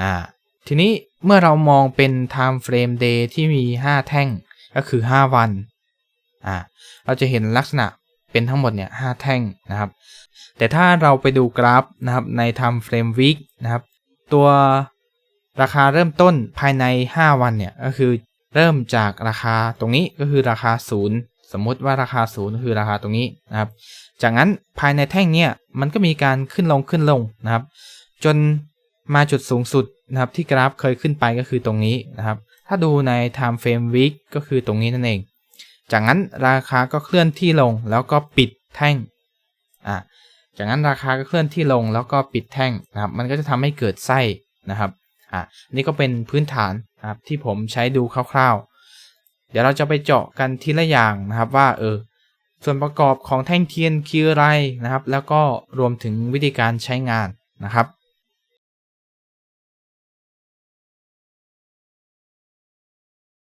อ่าทีนี้เมื่อเรามองเป็น time frame day ที่มี 5 แท่งก็คือ 5 วันอ่าเราจะเห็นลักษณะเป็นทั้งหมดเนี่ย5แท่งนะครับ แต่ถ้าเราไปดูกราฟนะครับใน time frame week นะครับ ตัวราคาเริ่มต้นภายใน 5 วันเนี่ยก็คือเริ่มจากราคาตรงนี้ก็คือราคา 0 สมมุติว่าราคา 0 คือราคาตรงนี้นะครับ จากนั้นภายในแท่งเนี่ยมันก็มีการขึ้นลงขึ้นลงนะครับ จน มาจุดสูงสุดนะครับที่กราฟเคยขึ้นไปก็คือตรงนี้นะครับ ถ้าดูใน time frame week ก็คือตรงนี้นั่นเอง จากนั้นราคาก็เคลื่อนที่ลงแล้วก็ปิดแท่งอ่าจากนั้นราคาก็เคลื่อนที่ลงแล้วก็ปิดแท่งนะครับ มันก็จะทำให้เกิดไส้นะครับอะนี่ก็เป็นพื้นฐานนะครับที่ผมใช้ดูคร่าวๆ เดี๋ยวเราจะไปเจาะกันทีละอย่างนะครับว่าเออส่วนประกอบของแท่งเทียนคืออะไรนะครับ แล้วก็รวมถึงวิธีการใช้งานนะครับ